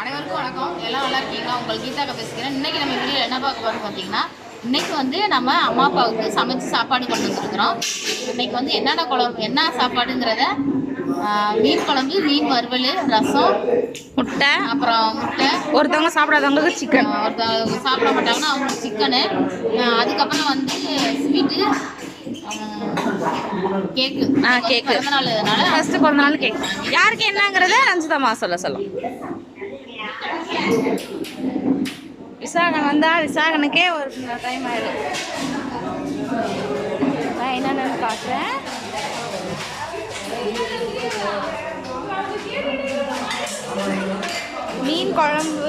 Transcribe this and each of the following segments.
அனைவருக்கும் வணக்கம். எல்லாம் நல்லா இருக்கீங்களா? உங்கள் கீதாக்கா பேசுகிறேன். இன்னைக்கு நம்ம வீடியோ என்ன பார்க்க போறோம் பார்த்தீங்கன்னா இன்னைக்கு வந்து நம்ம அம்மா அப்பாவுக்கு சமைச்சு சாப்பாடு கொண்டு வந்துருக்குறோம். இன்னைக்கு வந்து என்னென்ன குழம்பு என்ன சாப்பாடுங்கிறத மீன் குழம்பு மீன் வறுவல் ரசம் முட்டை. அப்புறம் முட்டை. ஒருத்தவங்க சாப்பிடாதவங்களுக்கு சிக்கன் ஒருத்தவங்க சாப்பிட மாட்டாங்கன்னா அவங்களுக்கு சிக்கனு அதுக்கப்புறம் வந்து ஸ்வீட்டு கேக்கு. ஆ, கேக்கு. ஃபர்ஸ்ட் பிறந்த நாள் கேக் யாருக்கு என்னங்கிறத ரஞ்சிதம்மா சொல்ல சொல்லும். விசாகன் வந்தா விசாகனுக்கே ஒரு டைம் ஆயிடும். நான் என்னென்னு காட்டுறேன் மீன் குழம்பு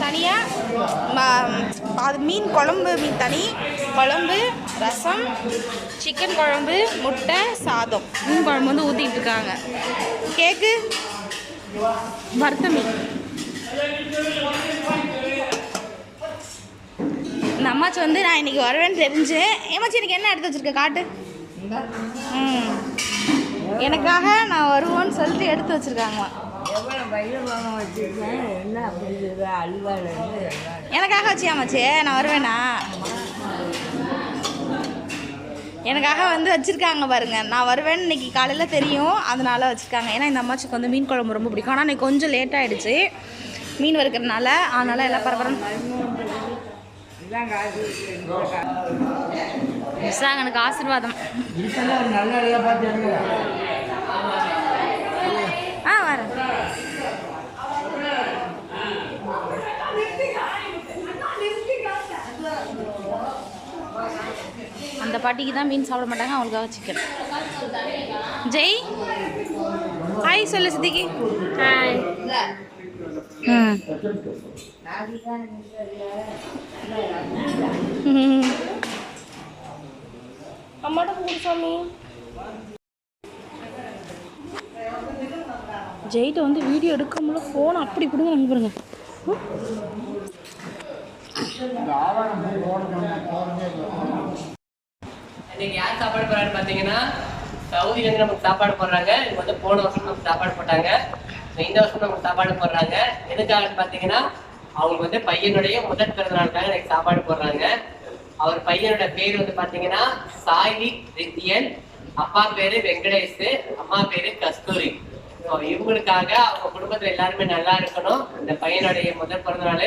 தனியாக அது மீன் குழம்பு மீன் தனி குழம்பு ரசம் சிக்கன் குழம்பு முட்டை சாதம். மீன் குழம்பு வந்து ஊற்றிட்டு இருக்காங்க. கேக்கு? வறுத்த மீன். அம்மாச்சி வந்து நான் இன்னைக்கு வருவேன்னு தெரிஞ்சு ஏமாச்சி எனக்கு என்ன எடுத்து வச்சிருக்க? காட்டு. ம். எனக்காக நான் வருவோன்னு சொல்லிட்டு எடுத்து வச்சிருக்காங்களாம். எவ்வளோ பயிர் வாங்க வச்சுருக்கேன்? என்ன அல்வாலேருந்து எனக்காக வச்சியாமாச்சே நான் வருவேனா? எனக்காக வந்து வச்சுருக்காங்க பாருங்க. நான் வருவேன்னு இன்னைக்கு காலையில் தெரியும். அதனால வச்சுருக்காங்க. ஏன்னா இந்த அம்மாச்சிக்கு வந்து மீன் குழம்பு ரொம்ப பிடிக்கும். ஆனால் இன்னைக்கு கொஞ்சம் லேட் ஆயிடுச்சு. மீன் வறுக்கிறதுனால அதனால எல்லாம் காசு விசாகனுக்கு ஆசீர்வாதம் நல்ல பார்த்து ஆ வரேன் அந்த பாட்டிக்கு தான் மீன் சாப்பிட மாட்டாங்க அவங்களுக்காக சிக்கன் ஜெய். ஹாய் சொல்லு சித்திக்கு. ஹாய். அம்மாட்ட கொடு சாமி. ஜெயிட்ட வந்து வீடியோ எடுக்க முடியல ஃபோன் அப்படி கொடுங்க அனுப்புறங்க இன்னைக்கு யார் சாப்பாடு போறாருன்னு பார்த்தீங்கன்னா சவுதியில இருந்து நமக்கு சாப்பாடு போடுறாங்க. இது வந்து போன வருஷம் நமக்கு சாப்பாடு போட்டாங்க. இந்த வருஷம் நமக்கு சாப்பாடு போடுறாங்க. எதுக்காகன்னு பார்த்தீங்கன்னா அவங்க வந்து பையனுடைய முதல் பிறந்த நாளுக்காக எனக்கு சாப்பாடு போடுறாங்க. அவர் பையனோட பேர் வந்து பாத்தீங்கன்னா சாயி ரித்தியன். அப்பா பேரு வெங்கடேஷ் அம்மா பேரு கஸ்தூரி. ஸோ இவங்களுக்காக அவங்க குடும்பத்துல எல்லாருமே நல்லா இருக்கணும். இந்த பையனுடைய முதல் பிறந்த நாள்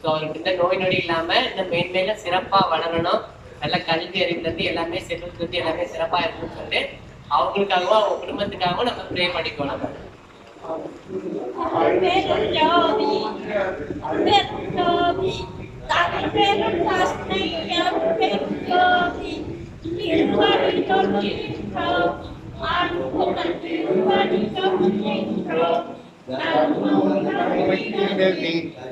ஸோ அவருக்கு இந்த நோய் நொடி இல்லாம இந்த மேன்மேல சிறப்பா வளரணும். நல்ல கல்வி அறிவுலேருந்து எல்லாமே செல்வத்துலேருந்து எல்லாமே சிறப்பாக இருக்கும்னு சொல்லி அவங்களுக்காகவும் அவங்க குடும்பத்துக்காகவும் நம்ம ப்ரே பண்ணிக்கணும் நம்ம Thank you.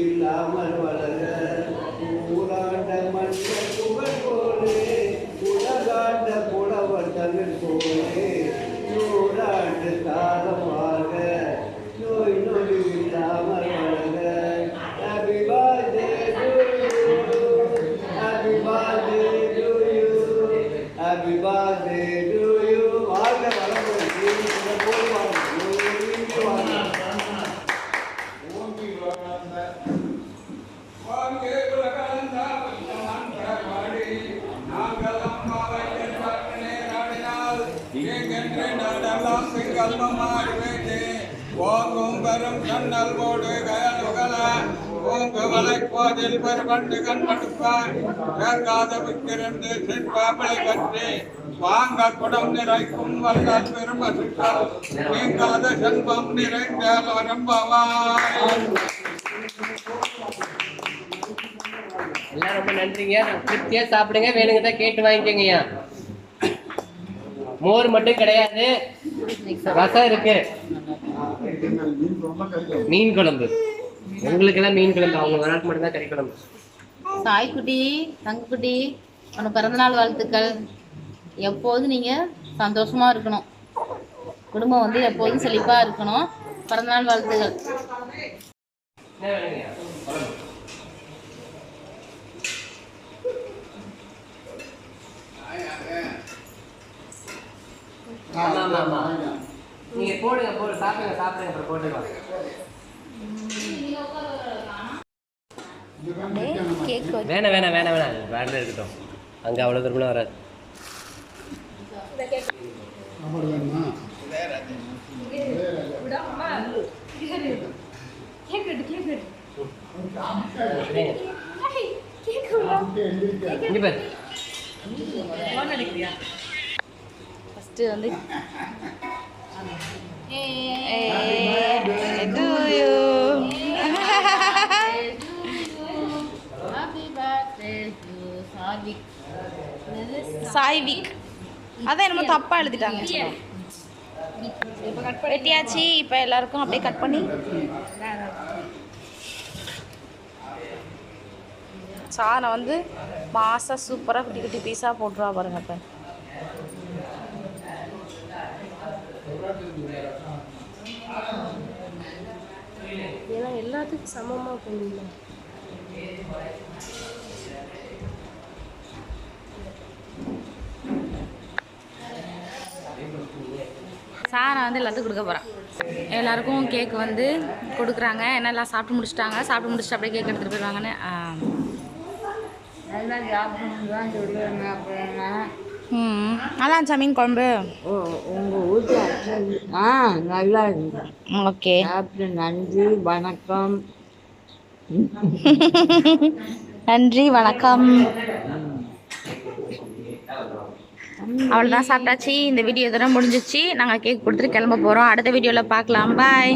இல்லாமல் வளர ஊரான கண்ணல் போடு கயலுகல ஓங்கு வலை பெருமண்டு கண்மடுப்பார் வேங்காத விக்கிரந்து சிற்பாப்பளை பற்றி வாங்க குடம் நிறைக்கும் வல்லால் பெரும சுற்றால் நீங்காத செல்வம் நிறைந்தால் வரம்பவாய் எல்லாம் ரொம்ப நன்றிங்க. திருப்தியாக சாப்பிடுங்க. வேணுங்க தான் கேட்டு வாங்கிக்கோங்கய்யா. மோர் மட்டும் கிடையாது. ரசம் இருக்கு. மீன் குழம்பு. உங்களுக்கு எல்லாம் மீன் குழம்பு. அவங்க ஒரு மட்டும்தான் கறி குழம்பு. சாய்க்குட்டி தங்கக்குட்டி உனக்கு பிறந்தநாள் வாழ்த்துக்கள். எப்போதும் நீங்கள் சந்தோஷமாக இருக்கணும். குடும்பம் வந்து எப்போதும் செழிப்பாக இருக்கணும். பிறந்தநாள் வாழ்த்துக்கள். சாப்பிடுங்க சாப்பிடுங்க அப்புறம் போட்டுக்கலாம். கேக் வேணாம் வேணாம் வேணாம். வேணாம் வேண்டாம் இருக்கட்டும். அங்க அவ்வளவு தூரம்லாம் வராது. ஃபஸ்ட்டு வந்து to you. சாய்விக். அதான் என்னமோ தப்பாக எழுதிட்டாங்க. வெட்டியாச்சு இப்போ எல்லாருக்கும் அப்படியே கட் பண்ணி. சாரை வந்து மாசா சூப்பராக குட்டி குட்டி பீஸாக போட்டுருவா பாருங்க இப்போ எல்லாத்துக்கும் சமமாக போடணும் சாரை வந்து எல்லாத்துக்கும் கொடுக்க போகிறேன் எல்லாருக்கும் கேக் வந்து கொடுக்குறாங்க. ஏன்னா எல்லாம் சாப்பிட்டு முடிச்சிட்டாங்க? சாப்பிட்டு முடிச்சுட்டு அப்படியே கேக் எடுத்துகிட்டு போயிடுவாங்கன்னு. நல்லா சாப்பிடணும் தான் சொல்லுவேன் அப்படின்னா ம். நல்லா இருந்துச்சா மீன் குழம்பு? ஓ உங்கள் வீட்டில் ஆ நல்லா இருக்கு. ஓகே. சாப்பிட்டு நன்றி வணக்கம். நன்றி வணக்கம். அவ்வளோதான் சாப்பிட்டாச்சு. இந்த வீடியோ இதெல்லாம் முடிஞ்சிச்சு. நாங்கள் கேக் கொடுத்துட்டு கிளம்ப போகிறோம் அடுத்த வீடியோவில் பார்க்கலாம். பாய்